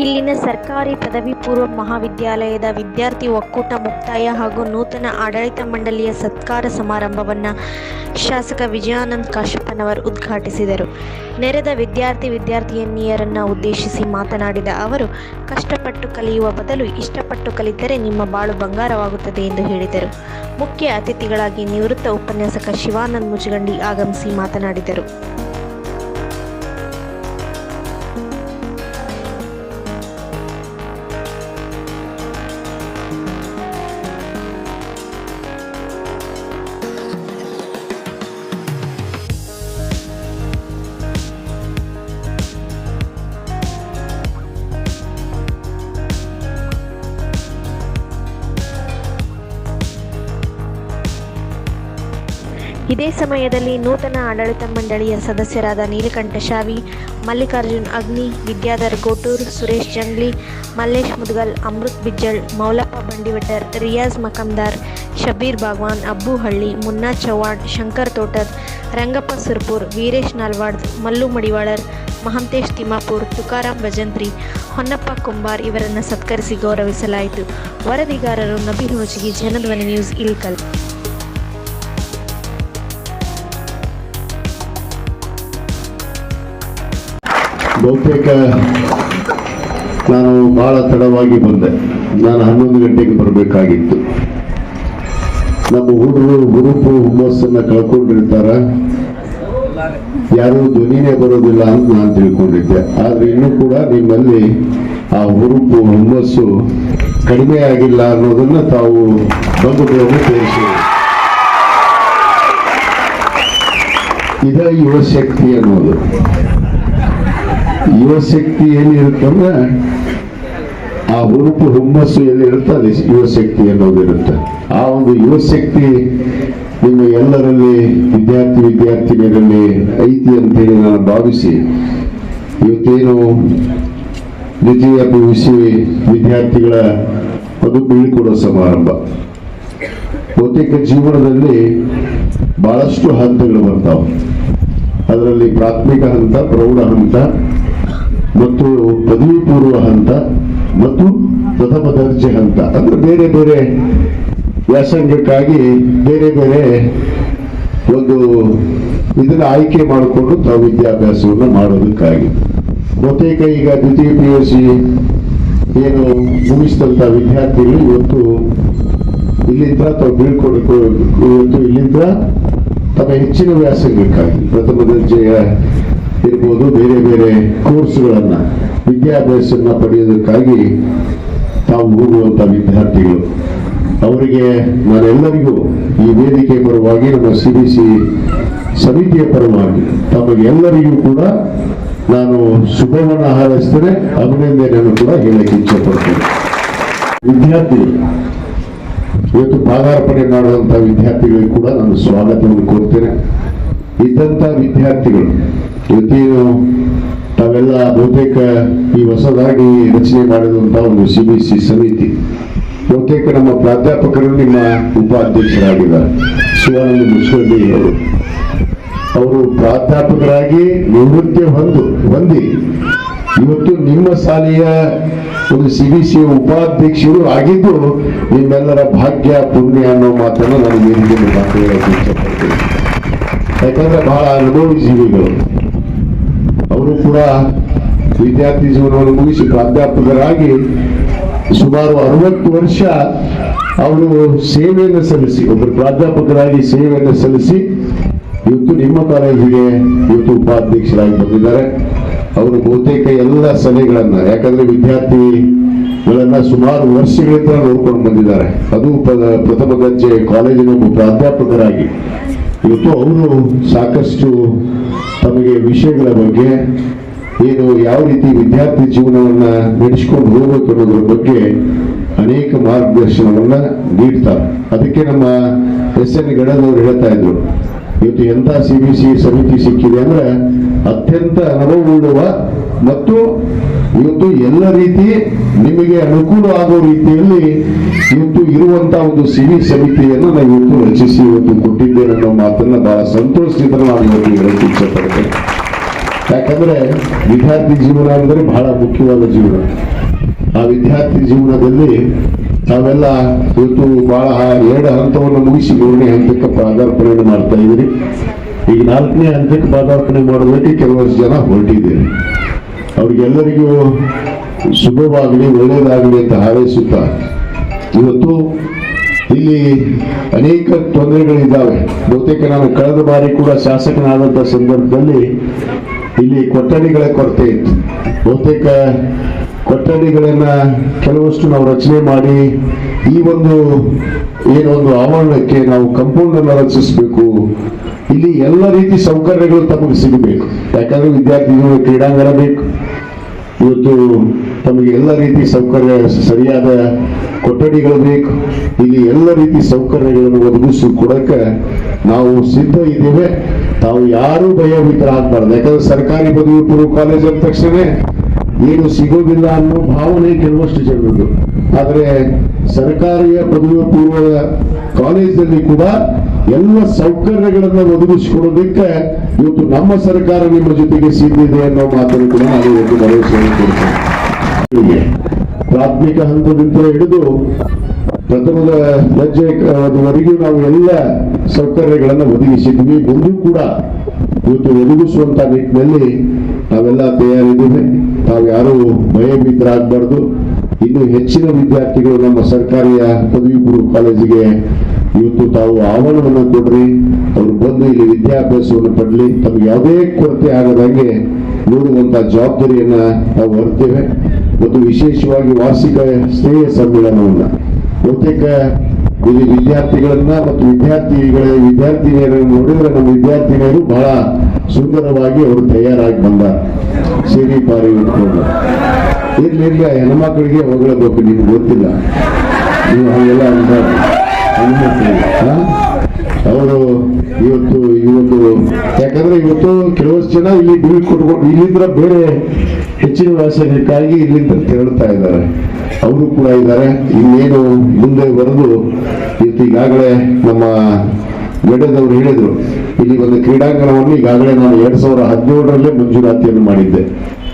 ಇಲ್ಲಿನ ಸರ್ಕಾರಿ ಪದವಿ ಪೂರ್ವ ಮಹಾವಿದ್ಯಾಲಯದ ವಿದ್ಯಾರ್ಥಿ ಒಕ್ಕೂಟ ಮುಕ್ತಾಯ ಹಾಗೂ ನೂತನ ಆಡಳಿತ ಮಂಡಳಿಯ ಸತ್ಕಾರ ಸಮಾರಂಭವನ್ನು ಶಾಸಕ ವಿಜಯಾನಂದ್ ಕಾಶಪ್ಪನವರು ಉದ್ಘಾಟಿಸಿದರು. ನೆರೆದ ವಿದ್ಯಾರ್ಥಿ ವಿದ್ಯಾರ್ಥಿನಿಯರನ್ನು ಉದ್ದೇಶಿಸಿ ಮಾತನಾಡಿದ ಅವರು, ಕಷ್ಟಪಟ್ಟು ಕಲಿಯುವ ಬದಲು ಇಷ್ಟಪಟ್ಟು ಕಲಿತರೆ ನಿಮ್ಮ ಬಾಳು ಬಂಗಾರವಾಗುತ್ತದೆ ಎಂದು ಹೇಳಿದರು. ಮುಖ್ಯ ಅತಿಥಿಗಳಾಗಿ ನಿವೃತ್ತ ಉಪನ್ಯಾಸಕ ಶಿವಾನಂದ್ ಮುಜಗಂಡಿ ಆಗಮಿಸಿ ಮಾತನಾಡಿದರು. ಇದೇ ಸಮಯದಲ್ಲಿ ನೂತನ ಆಡಳಿತ ಮಂಡಳಿಯ ಸದಸ್ಯರಾದ ನೀಲಕಂಠ ಶಾವಿ, ಮಲ್ಲಿಕಾರ್ಜುನ್ ಅಗ್ನಿ, ವಿದ್ಯಾಧರ್ ಗೋಟೂರ್, ಸುರೇಶ್ ಜಂಗ್ಲಿ, ಮಲ್ಲೇಶ್ ಮುದ್ಗಲ್, ಅಮೃತ್ ಬಿಜ್ಜಳ್ ಮೌಲಪ್ಪ ಬಂಡಿವಟ್ಟರ್, ರಿಯಾಜ್ ಮಕಂದಾರ್ ಶಬೀರ್ ಅಬ್ಬು ಹಳ್ಳಿ, ಮುನ್ನಾ ಚವ್ಹಾಣ್, ಶಂಕರ್ ತೋಟದ್, ರಂಗಪ್ಪ ಸುರ್ಪುರ್, ವೀರೇಶ್ ನಾಲ್ವಾಡ್, ಮಲ್ಲು ಮಡಿವಾಳರ್, ಮಹಂತೇಶ್ ತಿಮ್ಮಾಪುರ್ ತುಕಾರಾಮ್ ಭಜಂತ್ರಿ, ಹೊನ್ನಪ್ಪ ಕುಂಬಾರ್ ಇವರನ್ನು ಸತ್ಕರಿಸಿ ಗೌರವಿಸಲಾಯಿತು. ವರದಿಗಾರರು ನಬಿ ಹೋಜಿಗಿ ಜನಧ್ವನಿ ನ್ಯೂಸ್ ಇಲ್ಕಲ್ ಬಹುತೇಕ ನಾನು ಬಹಳ ತಡವಾಗಿ ಬಂದೆ. ನಾನು ಹನ್ನೊಂದು ಗಂಟೆಗೆ ಬರಬೇಕಾಗಿತ್ತು. ನಮ್ಮ ಹುಡುಗರು, ಗುರುಪು, ಹುಮ್ಮಸ್ಸನ್ನ ಕಳ್ಕೊಂಡಿರ್ತಾರ. ಯಾರೂ ಧ್ವನಿನೇ ಬರೋದಿಲ್ಲ ಅಂತ ನಾನು ತಿಳ್ಕೊಂಡಿದ್ದೆ. ಆದ್ರೆ ಇನ್ನೂ ಕೂಡ ನಿಮ್ಮಲ್ಲಿ ಆ ಹುರುಪು, ಹುಮ್ಮಸ್ಸು ಕಡಿಮೆ ಆಗಿಲ್ಲ ಅನ್ನೋದನ್ನ ತಾವು ಬಂದು ತೋರಿಸಿ ಇದ ಯುವಶಕ್ತಿ ಅನ್ನೋದು. ಯುವಶಕ್ತಿ ಏನಿರುತ್ತಂದ್ರೆ ಆ ಹುರುಪು ಹುಮ್ಮಸ್ಸು ಎಲ್ಲಿರುತ್ತೆ ಅಲ್ಲಿ ಯುವಶಕ್ತಿ ಅನ್ನೋದಿರುತ್ತೆ ಆ ಒಂದು ಯುವಶಕ್ತಿ ನಿಮ್ಮ ಎಲ್ಲರಲ್ಲಿ ವಿದ್ಯಾರ್ಥಿ ವಿದ್ಯಾರ್ಥಿನಿಯರಲ್ಲಿ ಐತಿ ಅಂತೇಳಿ ನಾನು ಭಾವಿಸಿ, ಇವತ್ತೇನು ದ್ವಿತೀಯ ಪಿ ವಿದ್ಯಾರ್ಥಿಗಳ ಅದು ಬೀಳ್ಕೊಡೋ ಸಮಾರಂಭ. ಬಹುತೇಕ ಜೀವನದಲ್ಲಿ ಬಹಳಷ್ಟು ಹಂತಗಳು ಬರ್ತಾವೆ. ಅದರಲ್ಲಿ ಪ್ರಾಥಮಿಕ ಹಂತ, ಪ್ರೌಢ ಹಂತ ಮತ್ತು ಪದವಿ ಪೂರ್ವ ಹಂತ ಮತ್ತು ಪ್ರಥಮ ದರ್ಜೆ ಹಂತ. ಅಂದ್ರೆ ಬೇರೆ ಬೇರೆ ವ್ಯಾಸಂಗಕ್ಕಾಗಿ ಬೇರೆ ಬೇರೆ ಒಂದು ಇದನ್ನ ಆಯ್ಕೆ ಮಾಡಿಕೊಂಡು ತಾವು ವಿದ್ಯಾಭ್ಯಾಸವನ್ನು ಮಾಡೋದಕ್ಕಾಗಿ. ಬಹುತೇಕ ಈಗ ದ್ವಿತೀಯ ಪಿ ಯು ಸಿ ಏನು ಮುಗಿಸಿದಂಥ ವಿದ್ಯಾರ್ಥಿಗಳು ಇವತ್ತು ಇಲ್ಲಿಂದ ತಾವು ಬೀಳ್ಕೊಡಕ್ಕೆ ಇವತ್ತು ಇಲ್ಲಿಂದ ತಮ್ಮ ಹೆಚ್ಚಿನ ವ್ಯಾಸಂಗಕ್ಕಾಗಿ ಪ್ರಥಮ ದರ್ಜೆಯ ಇರ್ಬೋದು ಬೇರೆ ಬೇರೆ ಕೋರ್ಸ್ಗಳನ್ನು, ವಿದ್ಯಾಭ್ಯಾಸವನ್ನು ಪಡೆಯೋದಕ್ಕಾಗಿ ತಾವು ಹೋಗುವಂಥ ವಿದ್ಯಾರ್ಥಿಗಳು. ಅವರಿಗೆ ನಾನೆಲ್ಲರಿಗೂ ಈ ವೇದಿಕೆ ಪರವಾಗಿ ನಮ್ಮ ಸಿ ಬಿ ಸಿ ಸಮಿತಿಯ ಪರವಾಗಿ ತಮಗೆಲ್ಲರಿಗೂ ಕೂಡ ನಾನು ಶುಭವನ್ನು ಹಾರೈಸ್ತೇನೆ, ಅಭಿನಂದನೆಯನ್ನು ಕೂಡ ಹೇಳಕ್ಕೆ ಇಚ್ಛೆ ಪಡ್ತೇನೆ ವಿದ್ಯಾರ್ಥಿಗಳು, ಇವತ್ತು ಪಾದಾರ್ಪಣೆ ಮಾಡುವಂಥ ವಿದ್ಯಾರ್ಥಿಗಳಿಗೆ ಕೂಡ ನಾನು ಸ್ವಾಗತವನ್ನು ಕೋರ್ತೇನೆ. ಇದ್ದಂಥ ವಿದ್ಯಾರ್ಥಿಗಳು ಇವತ್ತೇನು ತಾವೆಲ್ಲ ಬಹುತೇಕ ಈ ಹೊಸದಾಗಿ ರಚನೆ ಮಾಡಿದಂತ ಒಂದು ಸಿ ಬಿ ಸಿ ಸಮಿತಿ. ಬಹುತೇಕ ನಮ್ಮ ಪ್ರಾಧ್ಯಾಪಕರು ನಿಮ್ಮ ಉಪಾಧ್ಯಕ್ಷರಾಗಿದ್ದಾರೆ. ಶಿವಾನಂದ ಮುಚ್ಚಳ್ಳಿ ಅವರು. ಅವರು ಪ್ರಾಧ್ಯಾಪಕರಾಗಿ ನಿವೃತ್ತಿ ಹೊಂದು ಹೊಂದಿ ಇವತ್ತು ನಿಮ್ಮ ಶಾಲೆಯ ಒಂದು ಸಿ ಬಿ ಸಿ ಉಪಾಧ್ಯಕ್ಷರು ಆಗಿದ್ದು ನಿಮ್ಮೆಲ್ಲರ ಭಾಗ್ಯ, ಪುಣ್ಯ ಅನ್ನೋ ಮಾತನ್ನು ನಾನು ವೇದಿಕೆ ಮುಖಾಂತರ ಯಾಕಂದ್ರೆ ಬಹಳ ಅನುಭವಿ ಜೀವಿಗಳು. ಅವರು ಕೂಡ ವಿದ್ಯಾರ್ಥಿ ಜೀವನವನ್ನು ಮುಗಿಸಿ ಪ್ರಾಧ್ಯಾಪಕರಾಗಿ ಸುಮಾರು ಅರವತ್ತು ವರ್ಷ ಅವರು ಸೇವೆಯನ್ನು ಸಲ್ಲಿಸಿ ಒಬ್ಬರು ಪ್ರಾಧ್ಯಾಪಕರಾಗಿ ಸೇವೆಯನ್ನು ಸಲ್ಲಿಸಿ ಇವತ್ತು ನಿಮ್ಮ ಕಾಲೇಜಿಗೆ ಇವತ್ತು ಉಪಾಧ್ಯಕ್ಷರಾಗಿ ಬಂದಿದ್ದಾರೆ. ಅವರು ಬಹುತೇಕ ಎಲ್ಲ ಸಲಹೆಗಳನ್ನ ಯಾಕಂದ್ರೆ ವಿದ್ಯಾರ್ಥಿಗಳನ್ನ ಸುಮಾರು ವರ್ಷಗಳಿಂದ ನೋಡ್ಕೊಂಡು ಬಂದಿದ್ದಾರೆ. ಅದು ಪ್ರಥಮ ದರ್ಜೆ ಕಾಲೇಜಿನ ಪ್ರಾಧ್ಯಾಪಕರಾಗಿ ಇವತ್ತು ಅವರು ಸಾಕಷ್ಟು ತಮಗೆ ವಿಷಯಗಳ ಬಗ್ಗೆ ಏನು ಯಾವ ರೀತಿ ವಿದ್ಯಾರ್ಥಿ ಜೀವನವನ್ನ ನಡೆಸ್ಕೊಂಡು ಹೋಗ್ಬೇಕು ಅನ್ನೋದ್ರ ಬಗ್ಗೆ ಅನೇಕ ಮಾರ್ಗದರ್ಶನವನ್ನ ನೀಡ್ತಾರೆ. ಅದಕ್ಕೆ ನಮ್ಮ ಎಸ್ ಎನ್ ಗಡದವರು ಹೇಳ್ತಾ ಇದ್ರು, ಇವತ್ತು ಎಂತ ಸಿ ಬಿ ಸಿ ಸಮಿತಿ ಸಿಕ್ಕಿದೆ ಅಂದ್ರೆ ಅತ್ಯಂತ ಅನುಭವವುಳ್ಳುವ ಮತ್ತು ಇವತ್ತು ಎಲ್ಲ ರೀತಿ ನಿಮಗೆ ಅನುಕೂಲ ಆಗೋ ರೀತಿಯಲ್ಲಿ ಇವತ್ತು ಇರುವಂತ ಒಂದು ಸಿವಿ ಸಮಿತಿಯನ್ನು ನಾವು ಇವತ್ತು ರಚಿಸಿ ಇವತ್ತು ಕೊಟ್ಟಿದ್ದೇನೆ ಅನ್ನೋ ಮಾತನ್ನ ಬಹಳ ಸಂತೋಷದಿಂದ ನಾನು ಇವತ್ತು ಹೇಳಕ್ಕೆ ಇಚ್ಛೆ ಪಡ್ತೇನೆ ಯಾಕಂದ್ರೆ ವಿದ್ಯಾರ್ಥಿ ಜೀವನ ಅಂದರೆ ಬಹಳ ಮುಖ್ಯವಾದ ಜೀವನ. ಆ ವಿದ್ಯಾರ್ಥಿ ಜೀವನದಲ್ಲಿ ತಾವೆಲ್ಲ ಇವತ್ತು ಬಹಳ ಎರಡು ಹಂತವನ್ನು ಮುಗಿಸಿ ಮೂರನೇ ಹಂತಕ್ಕೆ ಪಾದಾರ್ಪಣೆಯನ್ನು ಮಾಡ್ತಾ ಇದ್ದೀರಿ. ಈಗ ನಾಲ್ಕನೇ ಹಂತಕ್ಕೆ ಪಾದಾರ್ಪಣೆ ಮಾಡೋದಕ್ಕೆ ಕೆಲವಷ್ಟು ಜನ ಹೊರಟಿದ್ದೀರಿ. ಅವ್ರಿಗೆಲ್ಲರಿಗೂ ಶುಭವಾಗಲಿ, ಒಳ್ಳೆಯದಾಗಲಿ ಅಂತ ಹಾರೈಸುತ್ತಾ ಇವತ್ತು ಇಲ್ಲಿ ಅನೇಕ ತೊಂದರೆಗಳಿದ್ದಾವೆ. ಬಹುತೇಕ ನಾನು ಕಳೆದ ಬಾರಿ ಕೂಡ ಶಾಸಕನಾದಂಥ ಸಂದರ್ಭದಲ್ಲಿ ಇಲ್ಲಿ ಕೊಠಡಿಗಳ ಕೊರತೆ ಇತ್ತು. ಬಹುತೇಕ ಕೊಠಡಿಗಳನ್ನ ಕೆಲವಷ್ಟು ನಾವು ರಚನೆ ಮಾಡಿ ಈ ಒಂದು ಏನೊಂದು ಆವರಣಕ್ಕೆ ನಾವು ಕಂಪೌಂಡ್ ಅನ್ನು ರಚಿಸಬೇಕು. ಇಲ್ಲಿ ಎಲ್ಲ ರೀತಿ ಸೌಕರ್ಯಗಳು ತಮಗೆ ಸಿಗಬೇಕು. ಯಾಕಂದ್ರೆ ವಿದ್ಯಾರ್ಥಿಗಳು ಕ್ರೀಡಾಂಗಣ ಬೇಕು. ಇವತ್ತು ತಮಗೆ ಎಲ್ಲ ರೀತಿ ಸೌಕರ್ಯ, ಸರಿಯಾದ ಕೊಠಡಿಗಳು ಬೇಕು. ಇಲ್ಲಿ ಎಲ್ಲ ರೀತಿ ಸೌಕರ್ಯಗಳನ್ನು ಒದಗಿಸಿ ಕೊಡಕ್ಕೆ ನಾವು ಸಿದ್ಧ ಇದ್ದೇವೆ. ತಾವು ಯಾರೂ ಭಯಭೀತರಾಗಬಾರ್ದು. ಯಾಕಂದ್ರೆ ಸರ್ಕಾರಿ ಪದವಿ ಪೂರ್ವ ಕಾಲೇಜ್ ಅಂದ ತಕ್ಷಣ ಏನು ಸಿಗೋದಿಲ್ಲ ಅನ್ನೋ ಭಾವನೆ ಕೆಲವಷ್ಟು ಜನರದ್ದು. ಆದರೆ ಸರ್ಕಾರಿಯ ಪದವಿ ಪೂರ್ವ ಕಾಲೇಜಲ್ಲಿ ಕೂಡ ಎಲ್ಲ ಸೌಕರ್ಯಗಳನ್ನು ಒದಗಿಸಿಕೊಡೋದಕ್ಕೆ ಇವತ್ತು ನಮ್ಮ ಸರ್ಕಾರ ನಿಮ್ಮ ಜೊತೆಗೆ ಸಿದ್ಧಿದೆ ಅನ್ನೋ ಮಾತನ್ನು ಕೂಡ ನಾನು ಇವತ್ತು ಭರವಸೆಯನ್ನು ಕೊಡ್ತೇನೆ. ಪ್ರಾಥಮಿಕ ಹಂತದಿಂದ ಹಿಡಿದು ಪ್ರಥಮದ ದರ್ಜೆವರೆಗೂ ನಾವು ಎಲ್ಲ ಸೌಕರ್ಯಗಳನ್ನು ಒದಗಿಸಿದ್ವಿ ಮುಂದೂ ಕೂಡ ಇವತ್ತು ಒದಗಿಸುವಂತ ನಿಟ್ಟಿನಲ್ಲಿ ನಾವೆಲ್ಲ ತಯಾರಿದ್ದೇವೆ. ತಾವು ಯಾರು ಭಯಭೀತರಾಗಬಾರ್ದು. ಇನ್ನು ಹೆಚ್ಚಿನ ವಿದ್ಯಾರ್ಥಿಗಳು ನಮ್ಮ ಸರ್ಕಾರಿಯ ಪದವಿ ಪೂರ್ವ ಕಾಲೇಜಿಗೆ ಇವತ್ತು ತಾವು ಆಹ್ವಾನವನ್ನು ಕೊಡ್ರಿ, ಅವರು ಬಂದು ಇಲ್ಲಿ ವಿದ್ಯಾಭ್ಯಾಸವನ್ನು ಪಡಲಿ. ತಮ್ಗೆ ಯಾವುದೇ ಕೊರತೆ ಆಗದಂಗೆ ನೋಡುವಂತ ಜವಾಬ್ದಾರಿಯನ್ನ ನಾವು ಹೊರ್ತೇವೆ ಮತ್ತು ವಿಶೇಷವಾಗಿ ವಾರ್ಷಿಕ ಸ್ನೇಹ ಸಮ್ಮೇಳನವನ್ನ. ಬಹುತೇಕ ಇಲ್ಲಿ ವಿದ್ಯಾರ್ಥಿಗಳನ್ನ ಮತ್ತು ವಿದ್ಯಾರ್ಥಿಗಳ, ವಿದ್ಯಾರ್ಥಿನಿಯರನ್ನು ನೋಡಿದ್ರೆ ನಮ್ಮ ವಿದ್ಯಾರ್ಥಿನಿಯರು ಬಹಳ ಸುಂದರವಾಗಿ ಅವರು ತಯಾರಾಗಿ ಬಂದ ಸೇರಿ ಪಾರಿ ಇಟ್ಕೊಂಡು ಇರ್ಲಿ ಇರ್ಲಿ ಆ ಹೆಣ್ಮಕ್ಳಿಗೆ ಹೊಗಳಬೇಕು ನಿಮ್ಗೆ ಗೊತ್ತಿಲ್ಲ. ನೀವು ಹಾಗೆಲ್ಲ ಅಂತಾರೆ? ಅವರು ಇವತ್ತು ಇವತ್ತು, ಯಾಕಂದ್ರೆ ಇವತ್ತು ಕೆಲವಷ್ಟು ಜನ ಇಲ್ಲಿ ಡಿವಿ ಕೊಟ್ಕೊಂಡು ಇಲ್ಲಿಂದ ಬೇರೆ ಹೆಚ್ಚಿನ ವ್ಯಾಸಂಗಕ್ಕಾಗಿ ಇಲ್ಲಿಂದ ತೆರಳುತ್ತಾ ಇದ್ದಾರೆ. ಅವರು ಕೂಡ ಇದ್ದಾರೆ. ಇನ್ನೇನು ಮುಂದೆ ಬರೆದು ಇವತ್ತು ಈಗಾಗಲೇ ನಮ್ಮ ಗಡ್ಡದವರು ಹೇಳಿದರು, ಇಲ್ಲಿ ಒಂದು ಕ್ರೀಡಾಂಗಣವನ್ನು ಈಗಾಗಲೇ ನಾನು ಎರಡ್ ಸಾವಿರದ ಹದಿನೇಳರಲ್ಲೇ ಮಂಜೂರಾತಿಯನ್ನು ಮಾಡಿದ್ದೆ.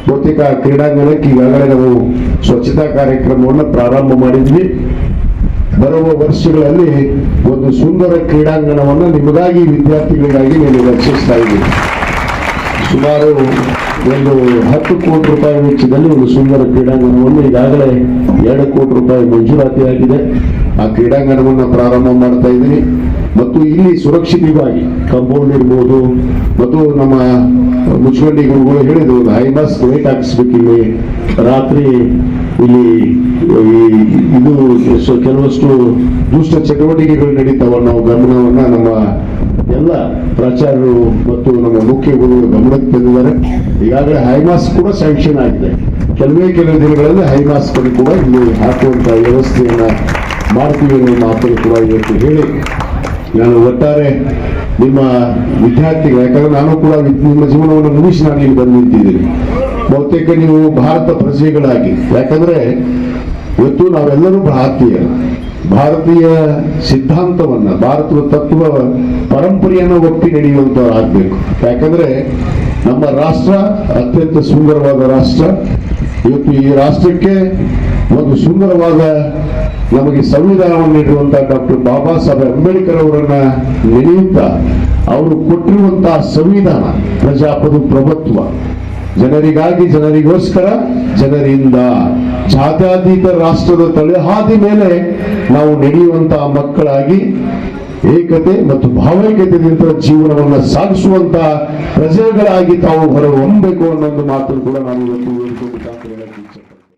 ಬಹುತೇಕ ಕ್ರೀಡಾಂಗಣಕ್ಕೆ ಈಗಾಗಲೇ ನಾವು ಸ್ವಚ್ಛತಾ ಕಾರ್ಯಕ್ರಮವನ್ನು ಪ್ರಾರಂಭ ಮಾಡಿದ್ವಿ. ಬರುವ ವರ್ಷಗಳಲ್ಲಿ ಒಂದು ಸುಂದರ ಕ್ರೀಡಾಂಗಣವನ್ನು ನಿಮಗಾಗಿ ವಿದ್ಯಾರ್ಥಿಗಳಿಗಾಗಿ ನೀವು ರಚಿಸ್ತಾ ಇದ್ದೀವಿ ಸುಮಾರು ಒಂದು ಹತ್ತು ಕೋಟಿ ರೂಪಾಯಿ ವೆಚ್ಚದಲ್ಲಿ ಒಂದು ಸುಂದರ ಕ್ರೀಡಾಂಗಣವನ್ನು ಈಗಾಗಲೇ ಎರಡು ಕೋಟಿ ರೂಪಾಯಿ ಮಂಜೂರಾತಿಯಾಗಿದೆ ಆ ಕ್ರೀಡಾಂಗಣವನ್ನು ಪ್ರಾರಂಭ ಮಾಡ್ತಾ ಇದ್ದೀನಿ. ಮತ್ತು ಇಲ್ಲಿ ಸುರಕ್ಷಿತವಾಗಿ ಕಾಂಪೌಂಡ್ ಇರ್ಬೋದು, ಮತ್ತು ನಮ್ಮ ಮುಚ್ಚುಗಂಡಿ ಗುರುಗಳು ಹೇಳಿದ್ರು, ಒಂದು ಹೈಮಾಸ್ ಲೈಟ್ ಹಾಕಿಸ್ಬೇಕು ರಾತ್ರಿ ಇಲ್ಲಿ ಇದು ಕೆಲವಷ್ಟು ದುಷ್ಟ ಚಟುವಟಿಕೆಗಳು ನಡೀತಾವ. ನಾವು ಗಮನವನ್ನ ನಮ್ಮ ಎಲ್ಲ ಪ್ರಾಚಾರ್ಯರು ಮತ್ತು ನಮ್ಮ ಮುಖ್ಯ ಗುರುಗಳು ಗಮನಕ್ಕೆ ತಂದಿದ್ದಾರೆ. ಈಗಾಗಲೇ ಹೈಮಾಸ್ ಕೂಡ ಸ್ಯಾಂಕ್ಷನ್ ಆಗಿದೆ. ಕೆಲವೇ ಕೆಲವು ದಿನಗಳಲ್ಲಿ ಹೈಮಾಸ್ ಕೂಡ ಇಲ್ಲಿ ಹಾಕುವಂತ ವ್ಯವಸ್ಥೆಯನ್ನ ಮಾಡ್ತೀವಿ ಅನ್ನೋ ಮಾತನ್ನು ಕೂಡ ಇವತ್ತು ಹೇಳಿ ನಾನು ಒಟ್ಟಾರೆ ನಿಮ್ಮ ವಿದ್ಯಾರ್ಥಿಗಳು, ಯಾಕಂದ್ರೆ ನಾನು ಕೂಡ ನಿಮ್ಮ ಜೀವನವನ್ನು ಮುಗಿಸಿ ನಾನು ಇಲ್ಲಿ ಬಂದು ನಿಂತಿದ್ದೀನಿ. ಬಹುತೇಕ ನೀವು ಭಾರತ ಪ್ರಜೆಗಳಾಗಿ, ಯಾಕಂದ್ರೆ ಇವತ್ತು ನಾವೆಲ್ಲರೂ ಭಾರತೀಯ ಭಾರತೀಯ ಸಿದ್ಧಾಂತವನ್ನ, ಭಾರತದ ತತ್ವ ಪರಂಪರೆಯನ್ನು ಒಪ್ಪಿ ನಡೆಯುವಂತವರಾಗಬೇಕು ಯಾಕಂದ್ರೆ ನಮ್ಮ ರಾಷ್ಟ್ರ ಅತ್ಯಂತ ಸುಂದರವಾದ ರಾಷ್ಟ್ರ. ಇವತ್ತು ಈ ರಾಷ್ಟ್ರಕ್ಕೆ ಒಂದು ಸುಂದರವಾದ ನಮಗೆ ಸಂವಿಧಾನವನ್ನು ನೀಡಿರುವಂತಹ ಡಾಕ್ಟರ್ ಬಾಬಾ ಸಾಹೇಬ್ ಅಂಬೇಡ್ಕರ್ ಅವರನ್ನ ನೆನೆಯುತ್ತಾ ಅವರು ಕೊಟ್ಟಿರುವಂತಹ ಸಂವಿಧಾನ ಪ್ರಜಾಪದು ಪ್ರಭುತ್ವ ಜನರಿಗಾಗಿ, ಜನರಿಗೋಸ್ಕರ, ಜನರಿಂದ ಜಾತ್ಯಾತೀತ ರಾಷ್ಟ್ರದ ತಲೆಹಾದಿ ಮೇಲೆ ನಾವು ನಡೆಯುವಂತಹ ಮಕ್ಕಳಾಗಿ ಏಕತೆ ಮತ್ತು ಭಾವೈಕ್ಯತೆಯಿಂದ ಜೀವನವನ್ನ ಸಾಗಿಸುವಂತಹ ಪ್ರಜೆಗಳಾಗಿ ತಾವು ಹೊರಹೊಮ್ಮಬೇಕು ಅನ್ನೋ ಮಾತನ್ನು ಕೂಡ ನಾನು ಇವತ್ತು ಹೇಳ್ಕೊಳ್ತಾ